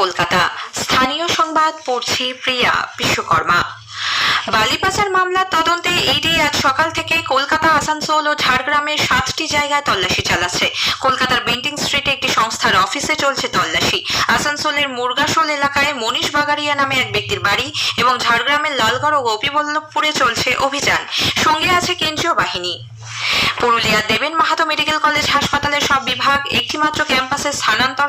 কলকাতা। স্থানীয় সংবাদ, পড়ছি প্রিয়া বিশ্বকর্মা। বালিপাচার মামলার তদন্তে ইডি আজ সকাল থেকে কলকাতা, আসানসোল ও ঝাড়গ্রামের সাতটি জায়গায় তল্লাশি চালাচ্ছে। কলকাতার বেন্টিং স্ট্রিটে একটি সংস্থার অফিসে চলছে তল্লাশি। আসানসোলের মুরগাশোল এলাকায় মনীষ বাগারিয়া নামে এক ব্যক্তির বাড়ি এবং ঝাড়গ্রামের লালগড় ও গোপীবল্লভপুরে চলছে অভিযান। সঙ্গে আছে কেন্দ্রীয় বাহিনী। পুরুলিয়ার দেবেন মাহাতো মেডিকেল কলেজ হাসপাতালের সব বিভাগ একটিমাত্র ক্যাম্পাসে স্থানান্তর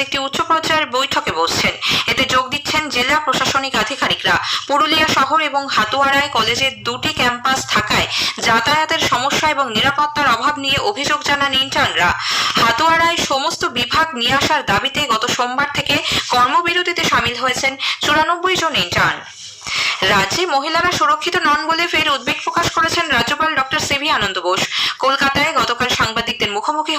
একটি উচ্চ পর্যায়ের বৈঠকে বসছেন। এতে যোগ দিচ্ছেন জেলা প্রশাসনিক আধিকারিকরা। পুরুলিয়া শহর এবং হাতুয়ারায় কলেজের দুটি ক্যাম্পাস থাকায় যাতায়াতের সমস্যা এবং নিরাপত্তার অভাব নিয়ে অভিযোগ জানান ইন্টার্নরা। হাতুয়ারায় সমস্ত বিভাগ নিয়ে আসার দাবিতে গত সোমবার থেকে কর্মবিরতিতে সামিল হয়েছেন চুরানব্বই জন ইন্টার্ন। রাজ্যে মহিলারা সুরক্ষিত নন বলে ফের উদ্বেগ প্রকাশ করেছেন রাজ্যপাল ডক্টর সিভি আনন্দ বোস। মুখোমুখি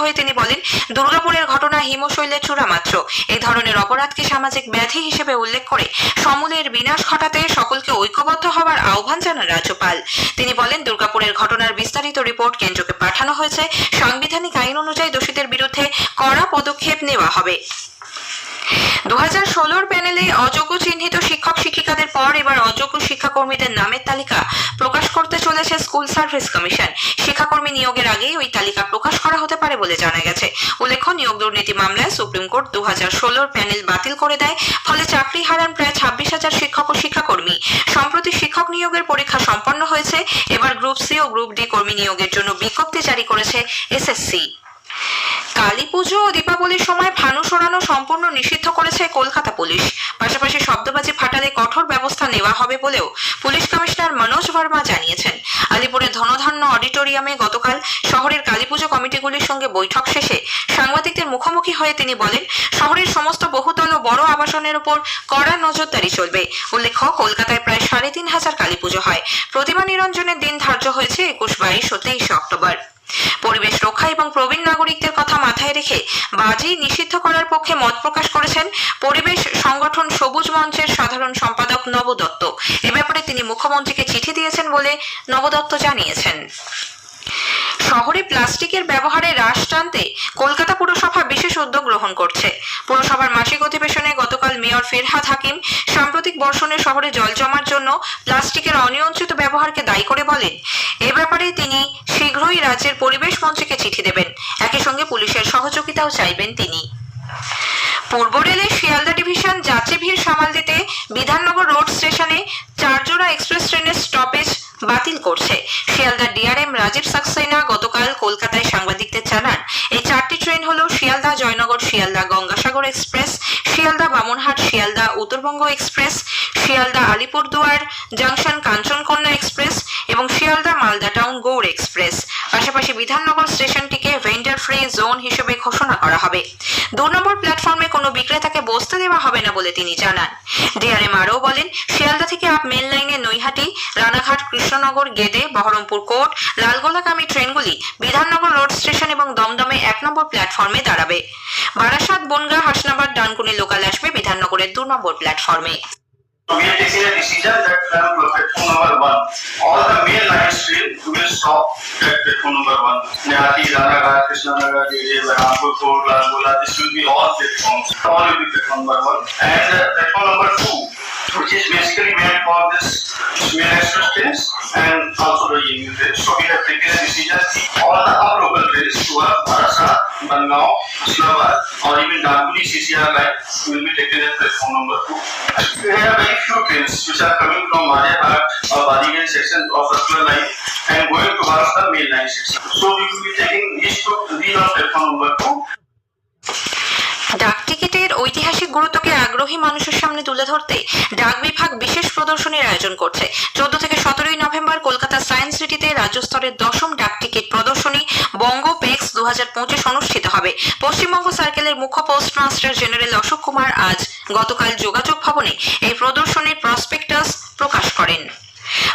হয়ে তিনি বলেন, দুর্গাপুরের ঘটনা হিমশৈলের চূড়া মাত্র। এই ধরনের অপরাধকে সামাজিক ব্যাধি হিসেবে উল্লেখ করে সমূলের বিনাশ ঘটাতে সকলকে ঐক্যবদ্ধ হওয়ার আহ্বান জানান রাজ্যপাল। তিনি বলেন, দুর্গাপুরের ঘটনার বিস্তারিত রিপোর্ট কেন্দ্রকে পাঠানো হয়েছে। সাংবিধানিক আইন অনুযায়ী দোষীদের বিরুদ্ধে কড়া পদক্ষেপ নেওয়া হবে। দু হাজার ষোলোর প্যানেলে অযোগ্য চিহ্নিত শিক্ষক শিক্ষিকাদের পর এবার অযোগ্য শিক্ষাকর্মীদের নামের তালিকা প্রকাশ করতে চলেছে স্কুল সার্ভিস কমিশন। শিক্ষাকর্মী নিয়োগের আগেই ওই তালিকা প্রকাশ করা পারে বলে জানা গেছে। উল্লেখ্য, নিয়োগ দুর্নীতি মামলায় সুপ্রিম কোর্ট দু হাজার ষোলোর প্যানেল বাতিল করে দেয়, ফলে চাকরি হারান প্রায় ছাব্বিশ হাজার শিক্ষক ও শিক্ষাকর্মী। সম্প্রতি শিক্ষক নিয়োগের পরীক্ষা সম্পন্ন হয়েছে। এবার গ্রুপ সি ও গ্রুপ ডি কর্মী নিয়োগের জন্য বিজ্ঞপ্তি জারি করেছে এসএসসি কালী পুজো ও দীপাবলির সময় ফানুস ওড়ানো সম্পূর্ণ নিষিদ্ধ করেছে কলকাতা পুলিশ। ব্যবস্থা নেওয়া হবে বলেও পুলিশ কমিশনার মনোজ ভার্মা জানিয়েছেন। আলিপুরের ধনধান্য অডিটোরিয়ামে গতকাল শহরের কালীপুজো কমিটিগুলির সঙ্গে বৈঠক শেষে সাংবাদিকদের মুখোমুখি হয়ে তিনি বলেন, শহরের সমস্ত বহুতল ও বড় আবাসনের উপর কড়া নজরদারি চলবে। উল্লেখ্য, কলকাতায় প্রায় সাড়ে তিন হাজার কালীপুজো হয়। প্রতিমা নিরঞ্জনের দিন ধার্য হয়েছে একুশ বাইশ ও তেইশে অক্টোবর। পরিবেশ রক্ষা এবং প্রবীণ নাগরিকদের কথা মাথায় রেখে বাজি নিষিদ্ধ করার পক্ষে মত প্রকাশ করেছেন পরিবেশ সংগঠন সবুজ মঞ্চের সাধারণ সম্পাদক নব দত্ত এ ব্যাপারে তিনি মুখ্যমন্ত্রীকে চিঠি দিয়েছেন বলে নবদত্ত জানিয়েছেন। শহরে প্লাস্টিকের ব্যবহারে হ্রাস টানতে কলকাতা পুরসভা বিশেষ উদ্যোগ গ্রহণ করছে। পুরসভার মাসিক অধিবেশনে গতকাল মেয়র ফেরহাদ হাকিম সাম্প্রতিক বর্ষণে শহরে জল জমার জন্য প্লাস্টিকের অনিয়ন্ত্রিত ব্যবহারকে দায়ী করে বলেন। এ ব্যাপারে তিনি শীঘ্রই রাজ্যের পরিবেশ মন্ত্রীকে চিঠি দেবেন। একই সহযোগিতাও চাইবেন তিনি। পূর্ব রেলের শিয়ালদা ডিভিশন যাত্রী ভিড় সামাল দিতে বিধাননগর রোড স্টেশনে চারজোড়া এক্সপ্রেস ট্রেনের স্টপেজ বাতিল করছে। শিয়ালদা ডিআরএম রাজীব সাক্সেনা গতকাল কলকাতায় সাংবাদিকদের জানান, এই চারটি ট্রেন হলো Sealdah Joynagar, Sealdah Gangasagar express, Sealdah Bamanhat, Sealdah Uttarbanga express, Sealdah Alipurduar, junction Kanchankanya express এবং শিয়ালদা মালদা টাউন গৌড় এক্সপ্রেস পাশাপাশি বিধাননগর স্টেশনটিকে ভেন্ডার ফ্রি জোন হিসেবে ঘোষণা করা হবে। দু নম্বর প্ল্যাটফর্মে কোনো বিক্রেতাকে বসতে দেওয়া হবে না বলে তিনি জানান। ডিআরএম আরও বলেন, শিয়ালদা থেকে আপ মেন লাইনে নৈহাটি, রানাঘাট, কৃষ্ণনগর, গেদে, বহরমপুর কোর্ট লালগোলাগামী ট্রেনগুলি বিধাননগর রোড স্টেশন এবং দমদমে এক নম্বর প্ল্যাটফর্মে দাঁড়াবে। বারাসাত, বনগা, হাসনাবাদ, ডানকুনি, লোকাল আসবে বিধাননগরের দু নম্বর প্ল্যাটফর্মে So we are taking a decision that from platform number one, all the main line train will stop at platform number one. Nehati, Ranaghat, Krishnanagar, Rampur, Lalgola, this will be all platforms. All will be platform number one. And uh, platform number two, which is basically meant for this main express trains and shorted application decision all the our local trains Surat, Barasa, Bangaon, Islamabad or even Dankuni CCR line will be taken at platform number 2. There are very few trains which are coming from Madhyapark or Badigan section of Asla line and going to Barasa main line section. So we will be taking these two these on platform number 2. আগ্রহী মানুষের সামনে তুলে ধরতে ডাক বিভাগ বিশেষ প্রদর্শনীর আয়োজন করছে। চোদ্দ থেকে সতেরোই নভেম্বর কলকাতা সায়েন্স সিটিতে রাজ্য স্তরের দশম ডাক টিকিট প্রদর্শনী বঙ্গ পেক্স দু হাজার পঁচিশ অনুষ্ঠিত হবে। পশ্চিমবঙ্গ সার্কেলের মুখ্য পোস্টমাস্টার জেনারেল অশোক কুমার আজ গতকাল যোগাযোগ ভবনে এই প্রদর্শনীর প্রসপেক্টাস প্রকাশ করেন।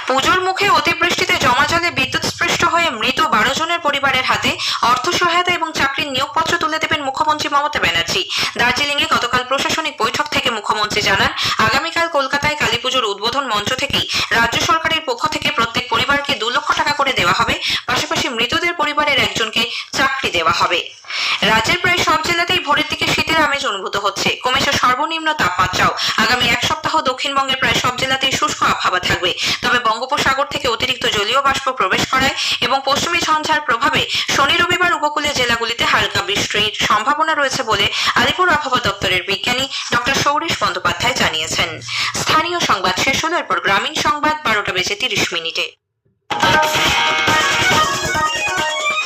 পুজোর মুখে অতিবৃষ্টিতে জমা জলে বিদ্যুৎস্পৃষ্ট হয়ে মৃত বারো জনের পরিবারের হাতে অর্থ সহায়তা এবং চাকরির নিয়োগপত্র তুলে দেবেন মুখ্যমন্ত্রী মমতা ব্যানার্জি। দার্জিলিং এ গতকাল প্রশাসনিক বৈঠক থেকে মুখ্যমন্ত্রী জানান, আগামীকাল কলকাতায় কালীপুজোর উদ্বোধন মঞ্চ থেকেই রাজ্য সরকারের পক্ষ থেকে প্রত্যেক পরিবারকে দু লক্ষ টাকা করে দেওয়া হবে। পাশাপাশি মৃতদের পরিবারের একজনকে চাকরি দেওয়া হবে। রাজ্যের প্রায় সব জেলাতেই ভোরের দিকে শীতের আমেজ অনুভূত হচ্ছে। কমেছে সর্বনিম্ন তাপমাত্রাও আগামী এক সপ্তাহ দক্ষিণবঙ্গের প্রায় সব জেলাতেই আবহাওয়া থাকবে। তবে বঙ্গোপসাগর থেকে অতিরিক্ত জলীয় বাষ্প প্রবেশ করায় এবং পশ্চিমী ঝঞ্ঝার প্রভাবে শনি, রবিবার উপকূলীয় জেলাগুলিতে হালকা বৃষ্টির সম্ভাবনা রয়েছে বলে আলিপুর আবহাওয়া দপ্তরের বিজ্ঞানী ডক্টর সৌরেশ বন্দ্যোপাধ্যায় জানিয়েছেন। স্থানীয় সংবাদ শেষ হলো, এরপর গ্রামীণ সংবাদ বারোটা বেজে তিরিশ মিনিট।